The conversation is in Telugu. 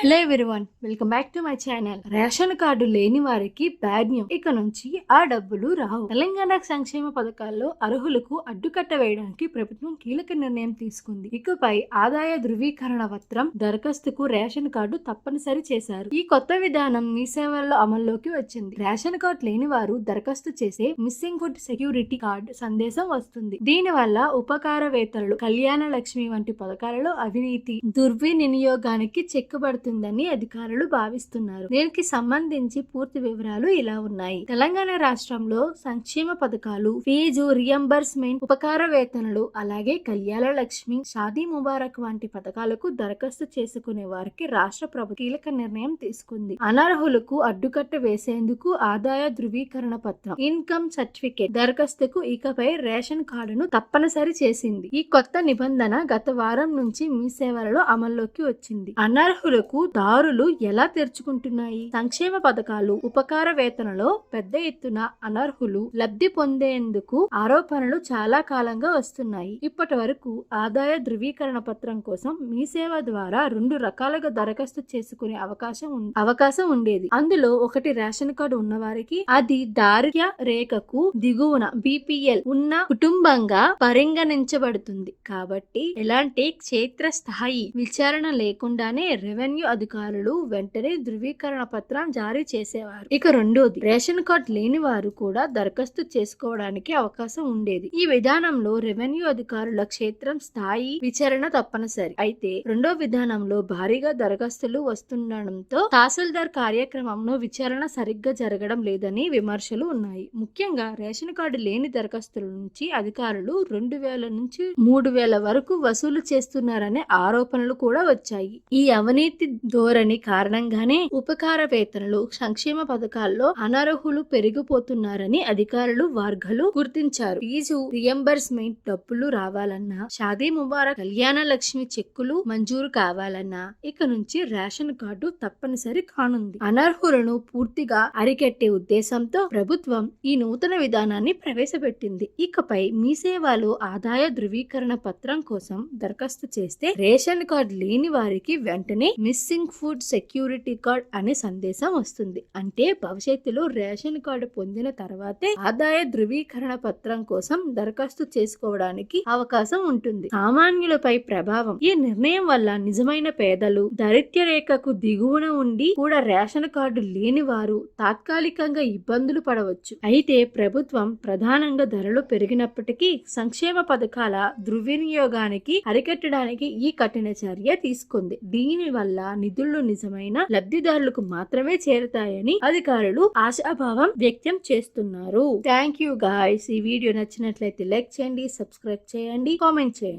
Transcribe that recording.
Hello everyone welcome back to my channel ration card లేని వారికి బ్యాడ్ ఇక నుంచి ఆ డబ్బులు రావు. తెలంగాణ సంక్షేమ పథకాల్లో అర్హులకు అడ్డుకట్ట వేయడానికి ప్రభుత్వం కీలక నిర్ణయం తీసుకుంది. ఇకపై ఆదాయ ధృవీకరణ పత్రం దరఖాస్తుకు రేషన్ కార్డు తప్పనిసరి చేశారు. ఈ కొత్త విధానం మీ సేవల్లో అమల్లోకి వచ్చింది. రేషన్ కార్డు లేని వారు దరఖాస్తు చేసే మిస్సింగ్ ఫుడ్ సెక్యూరిటీ కార్డు సందేశం వస్తుంది. దీని వల్ల ఉపకార వేతలు కళ్యాణ లక్ష్మి వంటి పథకాలలో అవినీతి దుర్వినియోగానికి జరుగుతుందని అధికారులు భావిస్తున్నారు. దీనికి సంబంధించి పూర్తి వివరాలు ఇలా ఉన్నాయి. తెలంగాణ రాష్ట్రంలో సంక్షేమ పథకాలు ఫీజు రియంబర్స్మెంట్ ఉపకార వేతనలు అలాగే కళ్యాణ లక్ష్మి షాదీ ముబారక్ వంటి పథకాలకు దరఖాస్తు చేసుకునే వారికి రాష్ట్ర ప్రభుత్వం కీలక నిర్ణయం తీసుకుంది. అనర్హులకు అడ్డుకట్ట వేసేందుకు ఆదాయ ధృవీకరణ పత్రం ఇన్కమ్ సర్టిఫికేట్ దరఖాస్తుకు ఇకపై రేషన్ కార్డును తప్పనిసరి చేసింది. ఈ కొత్త నిబంధన గత వారం నుంచి మీ సేవలలో అమల్లోకి వచ్చింది. అనర్హులకు దారులు ఎలా తెరుచుకుంటున్నాయి? సంక్షేమ పథకాలు ఉపకార వేతనలో పెద్ద ఎత్తున అనర్హులు లబ్ధి పొందేందుకు ఆరోపణలు చాలా కాలంగా వస్తున్నాయి. ఇప్పటి వరకు ఆదాయ ధృవీకరణ పత్రం కోసం మీ సేవ ద్వారా రెండు రకాలుగా దరఖాస్తు చేసుకునే అవకాశం అవకాశం ఉండేది. అందులో ఒకటి రేషన్ కార్డు ఉన్నవారికి అది దారిద్ర్య రేఖకు దిగువన బీపీఎల్ ఉన్న కుటుంబంగా పరిగణించబడుతుంది. కాబట్టి ఎలాంటి క్షేత్ర స్థాయి విచారణ లేకుండానే రెవెన్యూ అధికారులు వెంటనే ధృవీకరణ పత్రం జారీ చేసేవారు. ఇక రెండోది రేషన్ కార్డు లేని వారు కూడా దరఖాస్తు చేసుకోవడానికి అవకాశం ఉండేది. ఈ విధానంలో రెవెన్యూ అధికారుల క్షేత్రం స్థాయి విచారణ తప్పనిసరి. అయితే రెండో విధానంలో భారీగా దరఖాస్తులు వస్తుండడంతో తహసీల్దార్ కార్యక్రమంలో విచారణ సరిగ్గా జరగడం లేదని విమర్శలు ఉన్నాయి. ముఖ్యంగా రేషన్ కార్డు లేని దరఖాస్తుల నుంచి అధికారులు రెండు వేల నుంచి మూడు వేల వరకు వసూలు చేస్తున్నారనే ఆరోపణలు కూడా వచ్చాయి. ఈ అవినీతి ధోరణి కారణంగానే ఉపకార వేతనలు సంక్షేమ పథకాల్లో అనర్హులు పెరిగిపోతున్నారని అధికారులు వర్గాలు గుర్తించారు. ఫీజు రియంబర్స్మెంట్ డబ్బులు రావాలన్నా షాదీ ముబారక్ కళ్యాణ లక్ష్మి చెక్కులు మంజూరు కావాలన్నా ఇక నుంచి రేషన్ కార్డు తప్పనిసరి కానుంది. అనర్హులను పూర్తిగా అరికట్టే ఉద్దేశంతో ప్రభుత్వం ఈ నూతన విధానాన్ని ప్రవేశపెట్టింది. ఇకపై మీ సేవలు ఆదాయ ధృవీకరణ పత్రం కోసం దరఖాస్తు చేస్తే రేషన్ కార్డు లేని వారికి వెంటనే miss missing food security card అనే సందేశం వస్తుంది. అంటే భవిష్యత్తులో రేషన్ కార్డు పొందిన తర్వాతే ఆదాయ ధృవీకరణ పత్రం కోసం దరఖాస్తు చేసుకోవడానికి అవకాశం ఉంటుంది. సామాన్యులపై ప్రభావం ఈ నిర్ణయం వల్ల నిజమైన పేదలు దరిద్ర రేఖకు దిగువన ఉండి కూడా రేషన్ కార్డు లేని వారు తాత్కాలికంగా ఇబ్బందులు పడవచ్చు. అయితే ప్రభుత్వం ప్రధానంగా ధరలు పెరిగినప్పటికీ సంక్షేమ పథకాల దుర్వినియోగానికి అరికట్టడానికి ఈ కఠిన చర్య తీసుకుంది. దీని వల్ల నిధులు నిజమైన లబ్ధిదారులకు మాత్రమే చేరుతాయని అధికారులు ఆశాభావం వ్యక్తం చేస్తున్నారు. థ్యాంక్ యూ గాయ్స్ ఈ వీడియో నచ్చినట్లయితే లైక్ చేయండి సబ్స్క్రైబ్ చేయండి కామెంట్ చేయండి.